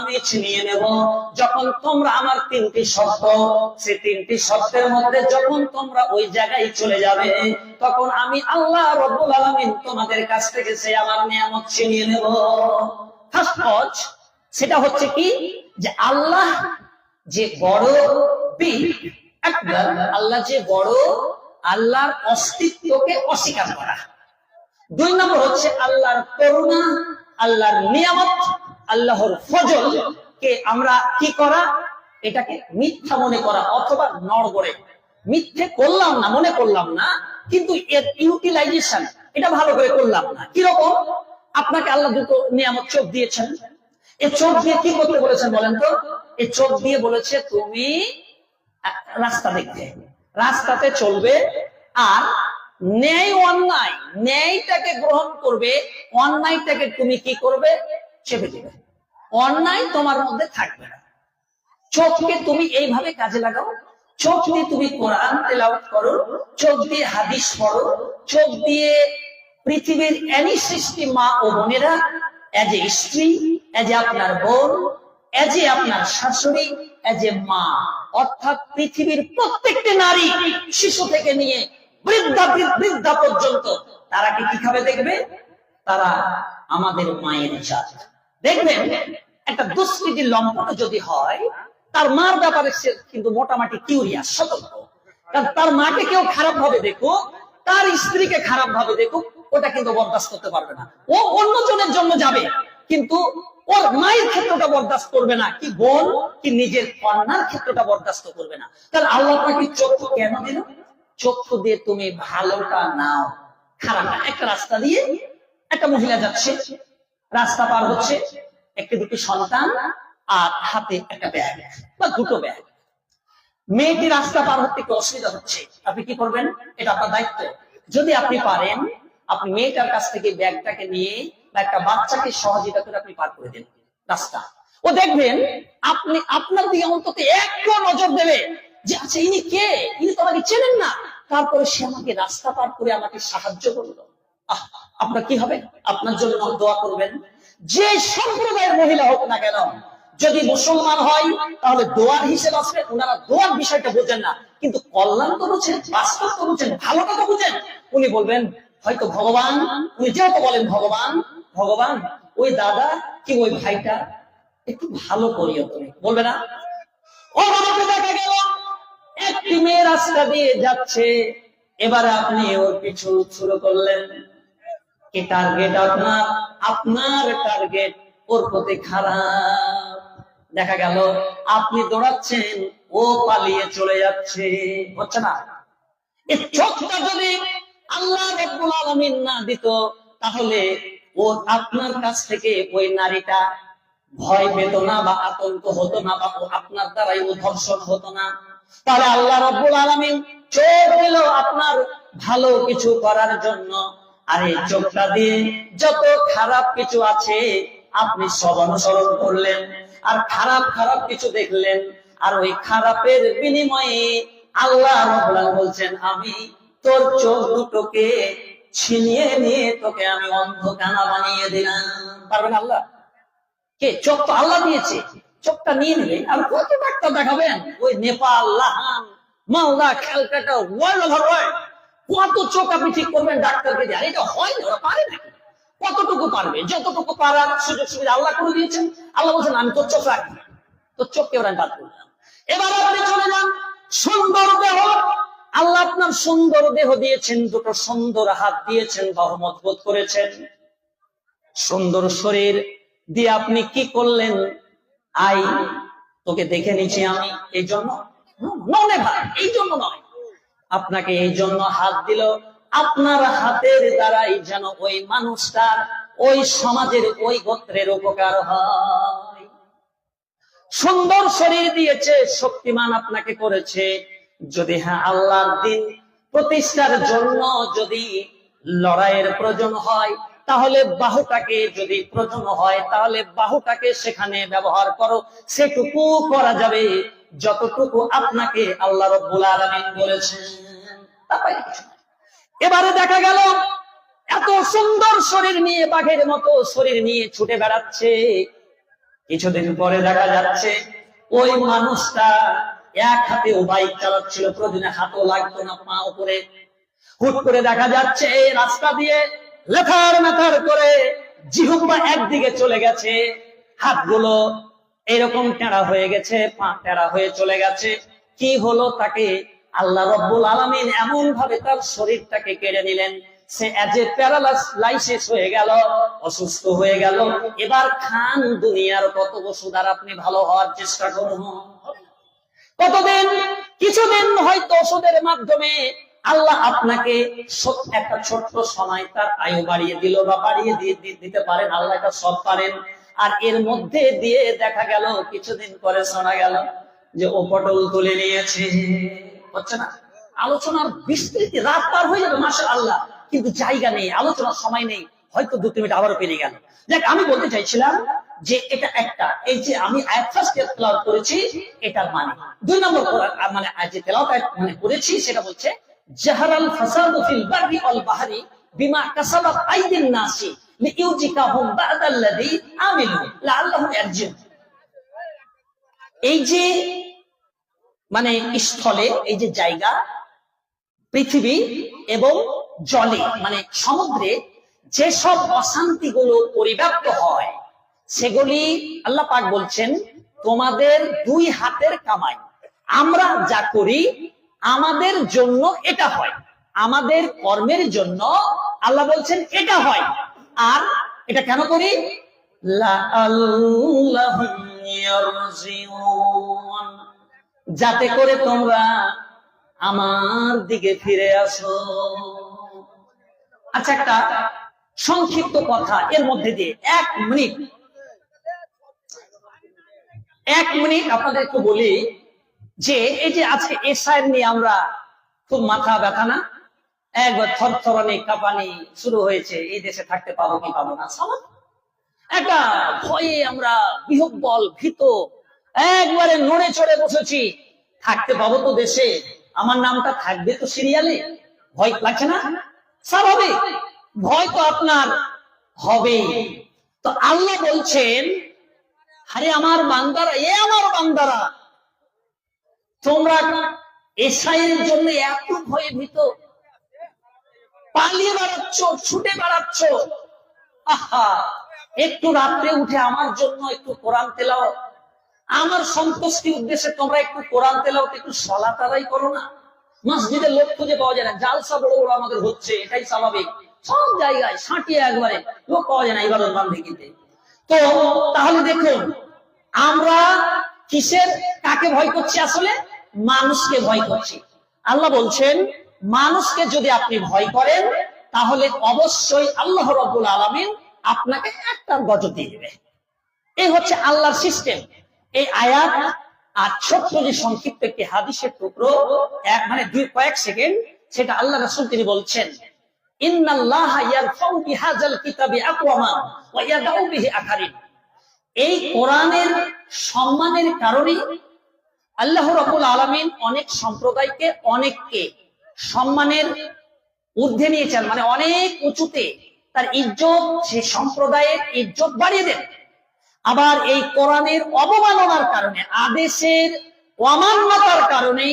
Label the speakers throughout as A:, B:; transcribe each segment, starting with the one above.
A: আমি ছিনিয়ে নেব। যখন তোমরা আমার তিনটি শব্দ সে তিনটি শব্দের মধ্যে যখন তোমরা ওই জায়গায় চলে যাবে, তখন আমি আল্লাহ রব্বুল আলামিন তোমাদের কাছ থেকে সে আমার নিয়ামত ছিনিয়ে নেব। সেটা হচ্ছে কি? যে আল্লাহ যে বড় আল্লাহ যে বড়, আল্লাহর অস্তিত্বকে অস্বীকার করা। দুই নম্বর হচ্ছে আল্লাহর করুণা, আল্লাহর নিয়ামত। আল্লাহর ফজল কে আমরা কি করা? এটাকে মিথ্যা মনে করা অথবা নড়বড়ে মিথ্যে করলাম না, মনে করলাম না, কিন্তু এর ইউটিলাইজেশন এটা ভালো করে করলাম না। কীরকম? আপনাকে আল্লাহ দুটো নিয়ামত চোখ দিয়েছেন। এই চোখ দিয়ে কি করতে বলেছেন বলেন তো? এই চোখ দিয়ে বলেছে, তুমি রাস্তা দেখতে। রাস্তাতে চলবে আর ন্যায় অন্যায়, ন্যায়টাকে গ্রহণ করবে, অন্যায়টাকে তুমি কি করবে? চেপে দেবে। অন্যায় তোমার মধ্যে থাকবে না। চোখকে তুমি এইভাবে কাজে লাগাও। চোখ দিয়ে তুমি কোরআন তেলাওয়াত করো। চোখ দিয়ে হাদিস পড়ো। চোখ দিয়ে পৃথিবীর এনি সৃষ্টি মা ও বোনেরা এজ এ স্ত্রী এজ এ আপনার বোন এজ এ আপনার শাশুড়ি এজ এ মা, অর্থাৎ পৃথিবীর প্রত্যেকটি নারী শিশু থেকে নিয়ে বৃদ্ধা বৃদ্ধা পর্যন্ত, তারা কি খাবে দেখবে? তারা আমাদের মায়ের জাত। দেখবেন, একটা দুষ্কৃতি লম্পট যদি হয়, তার মার ব্যাপারে সে কিন্তু মোটামুটি কিউরিয়াস সতর্ক। কারণ তার মাকে কেউ খারাপ ভাবে দেখো তার স্ত্রীকে খারাপ ভাবে দেখো ওটা কিন্তু বরদাস্ত করতে পারবে না। ও অন্য জনের জন্য যাবে, কিন্তু ওর মায়ের ক্ষেত্রটা বরদাস্ত করবে না, কি বোন, কি নিজের কন্যার ক্ষেত্রটা বরদাস্ত করবে না। তাহলে আল্লাহ পাকি চক্ষু কেন দিল? চক্ষু দিয়ে তুমি ভালোটা নাও খারাপ না। একটা রাস্তা দিয়ে একটা মহিলা যাচ্ছে রাস্তা পার হচ্ছে একটি দুটি সন্তান আর হাতে একটা ব্যাগ বা দুটো ব্যাগ। মেয়েটি রাস্তা পার হতে একটু অসুবিধা হচ্ছে। আপনি কি করবেন? এটা আপনার দায়িত্ব। যদি আপনি পারেন আপনি মেয়েটার কাছ থেকে ব্যাগটাকে নিয়ে বা একটা বাচ্চাকে সহযোগিতা করে আপনি পার করে দেন রাস্তা। ও দেখবেন আপনি আপনার দিকে অন্তত একটু নজর দেবে যে আচ্ছা ইনি কে? ইনি তো আমাকে চেনেন না। তারপরে সে আমাকে রাস্তা পার করে আমাকে সাহায্য করল। আহ, আপনার কি হবে? আপনার জন্য দোয়া করবেন। যে সম্প্রদায়ের মহিলা হোক না কেন, যদি মুসলমান হয়, তাহলে দোয়ার হিসেব আসবে ওনারা দোয়ার বিষয়টা বোঝেন না। কিন্তু কল্যাণ তো বুঝেন, বাস্তব তো বুঝেন ভালোটা তো বুঝেন। উনি বলবেন, হয়তো ভগবান, উনি যেহেতু বলেন, ভগবান ভগবান, ওই দাদা কি ওই ভাইটা? একটু ভালো করিও তুমি। বলবে না? একটি মেয়ে রাস্তা দিয়ে যাচ্ছে। এবারে আপনি ওর পিছু শুরু করলেন। কি টার্গেট আপনার? আপনার টার্গেট ওর প্রতি খারাপ। দেখা গেল, আপনি দৌড়াচ্ছেন, ও পালিয়ে চলে যাচ্ছে। হচ্ছে না? এই চোখটা যদি আল্লাহ রব্বুল আলামিন না দিত, তাহলে ও আপনার কাছ থেকে ওই নারীটা ভয় পেত না বা আতঙ্ক হতো না বা আপনার দ্বারাই ও ধর্ষণ হতো না। তাহলে আল্লাহ রব্বুল আলামিন চোখ দিল আপনার ভালো কিছু করার জন্য। আর চোখটা দিয়ে যত খারাপ কিছু আছে, আপনি সব অনুসরণ করলেন। আর খারাপ খারাপ কিছু দেখলেন। আর ওই খারাপের বিনিময়ে আল্লাহ বলছেন, আমি তোর চোখ দুটোকে ছিনিয়ে নিয়ে তোকে আমি অন্ধ কানা বানিয়ে দিলাম। পারবেন আল্লাহ? কে? চোখ তো আল্লাহ দিয়েছে। চোখটা নিয়ে নেবে আর কত ডাক্তার দেখাবেন? ওই Nepal, Lahan, Malda, Calcutta, world over, world. কত চোখ আপনি ঠিক করবেন, ডাক্তারকে দিয়ে এটা হয় না পারে নাকি কতটুকু পারবে? যতটুকু পারার সুযোগ সুবিধা আল্লাহ করে দিয়েছেন। আল্লাহ বলছেন, আমি তোর চোখ রাখি তোর চোখকে ওরা বাদ করলাম এবার আপনি চলে যান। সুন্দর দেহ। আল্লাহ আপনার সুন্দর দেহ দিয়েছেন, দুটো সুন্দর হাত দিয়েছেন বাহু মজবুত করেছেন। সুন্দর শরীর দিয়ে আপনি কি করলেন? আই, তোকে দেখে নিছি আমি। এই জন্য? এই জন্য নয়। আপনাকে এই জন্য হাত দিল। আপনার হাতের দ্বারাই যেন ওই মানুষটার ওই সমাজের ওই গোত্রের উপকার হয়। সুন্দর শরীর দিয়েছে, শক্তিমান আপনাকে করেছে। যদি হ্যাঁ আল্লাহর দিন প্রতিষ্ঠার জন্য যদি লড়াইয়ের প্রয়োজন হয়, তাহলে বাহুটাকে যদি প্রয়োজন হয়, তাহলে বাহুটাকে সেখানে ব্যবহার করো। সেটুকু করা যাবে। যতটুকু আপনাকে আল্লাহ রব্বুল আলামিন বলেছেন এবারে দেখা গেল, এত সুন্দর শরীর নিয়ে, বাঘের মতো শরীর নিয়ে ছুটে বেড়াচ্ছে। কিছুদিন পরে দেখা যাচ্ছে, ওই মানুষটা এক হাতে ও বাইক চালাচ্ছিল, প্রতিদিনে হাতও লাগতো না, পা উপরে। হুট করে দেখা যাচ্ছে, এই রাস্তা দিয়ে লেথার মেথার করে জিহুম্বা একদিকে চলে গেছে। হাতগুলো এরকম টেঁড়া হয়ে গেছে, পা টেঁড়া হয়ে চলে গেছে। কি হলো তাকে? আল্লাহ রব্বুল আলমিন এমন ভাবে তার শরীরটাকে কেড়ে নিলেন। মাধ্যমে আল্লাহ আপনাকে একটা ছোট্ট সময় তার আয়ু বাড়িয়ে দিল বা বাড়িয়ে দিয়ে দিতে পারেন। আল্লাহ এটা সব পারেন। আর এর মধ্যে দিয়ে দেখা গেল, কিছুদিন পরে শোনা গেল যে ও পটল তুলে নিয়েছে। হচ্ছে না? আলোচনার বিস্তৃতি রাত পার হয়ে যাবে মাসা আল্লাহ কিন্তু জায়গা নেই, আলোচনার সময় নেই। হয়তো দু তিন মিনিট আবারও পেরিয়ে গেল। দেখ আমি বলতে চাইছিলাম যে এটা একটা, এই যে আমি করেছি, এটার মানে। দুই নম্বর মানে যে তেলাওয়াত মানে করেছি, সেটা বলছে, জাহারাল ফাসাদু ফিল বাররি বাহরি বিমা কাসাবাত আইদিন নাসি। এই যে মানে স্থলে, এই যে জায়গা, পৃথিবী এবং জলে মানে সমুদ্রে যেসব পরিব্যাপ্ত হয়, সেগুলি আল্লাহ পাক বলছেন, তোমাদের দুই হাতের কামাই। আমরা যা করি, আমাদের জন্য এটা হয়। আমাদের কর্মের জন্য আল্লাহ বলছেন, এটা হয়। আর এটা কেন করি? যাতে করে তোমরা আমার দিকে ফিরে আসো। আচ্ছা একটা সংক্ষিপ্ত কথা এর মধ্যে দিয়ে এক মিনিট। এক মিনিট আপনাদের একটু বলি যে, এই যে আজকে এসআইয়ের নিয়ে আমরা খুব মাথা ব্যথা না? একবার থরথরানি কাঁপানি শুরু হয়েছে। এই দেশে থাকতে পাবো কি পাবো না? একটা ভয়ে আমরা বিহব্বল, ভীত, একবারে নড়ে চড়ে বসেছি। থাকতে পাবো তো দেশে। আমার নামটা থাকবে তো সিরিয়ালে? ভয় লাগছে না? স্বাভাবিক ভয় তো আপনার হবে তো আল্লাহ বলছেন, আরে আমার বান্দারা, এ আমার বান্দারা, তোমরা এসাইয়ের জন্য এত ভয়ে ভীত। পালিয়ে বেড়াচ্ছ, ছুটে বেড়াচ্ছ। আহা, একটু রাত্রে উঠে আমার জন্য একটু কোরআন তেলাও আমার সন্তুষ্টি উদ্দেশ্যে তোমরা একটু কোরআন তেলাও একটু সলা তারাই করো না। মসজিদের লোক খুঁজে পাওয়া যায় না, জালসা বড় বড় আমাদের হচ্ছে, এটাই স্বাভাবিক। সব জায়গায় সাঁটিয়ে একবারে, লোক পাওয়া যায় না ইবাদত বান্ধিকিতে তো, তাহলে দেখুন, আমরা কিসের, কাকে ভয় করছি আসলে? মানুষকে ভয় করছি। আল্লাহ বলছেন মানুষকে যদি আপনি ভয় করেন, তাহলে অবশ্যই আল্লাহ রব্বুল আলমিন আপনাকে একটা গজব দিয়ে দেবে। এই হচ্ছে আল্লাহর সিস্টেম এই আয়াত আর ছোট্ট যে সংক্ষিপ্ত একটি হাদিসের টুকরো, এক মানে দুই কয়েক সেকেন্ড, সেটা আল্লাহ রসুল তিনি বলছেন এই কোরআনের সম্মানের কারণে আল্লাহ রাব্বুল আলামিন অনেক সম্প্রদায়কে, অনেককে সম্মানের ঊর্ধ্বে নিয়েছেন মানে অনেক উঁচুতে তার ইজ্জত, সে সম্প্রদায়ের ইজ্জত বাড়িয়ে দেন। আবার এই কোরআনের অবমাননার কারণে, আদেশের অমান্যতার কারণে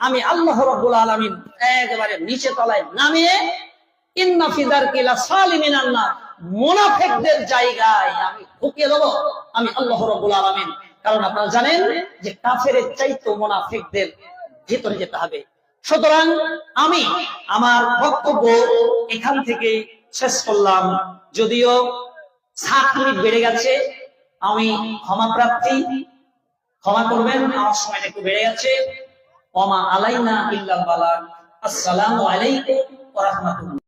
A: আমি আল্লাহ রব্বুল আলমিন একেবারে নিচে তলায় নামিয়ে ইন্না ফিদার কিলা সালিমিন আল্লাহ মোনাফেকদের জায়গায় আমি ঢুকিয়ে দেবো, আমি আল্লাহ রব্বুল আলমিন। কারণ আপনারা জানেন যে কাফের চাইতো মোনাফেকদের ভিতরে যেতে হবে। সুতরাং আমি আমার বক্তব্য এখান থেকে শেষ করলাম। যদিও সাত মিনিট বেড়ে গেছে, আমি ক্ষমা প্রার্থী। ক্ষমা করবেন, আমার সময় একটু বেড়ে গেছে। অমা আলাইনা না বালাগ আসসালামু আলাইকুম রাহমাতুল্লাহ।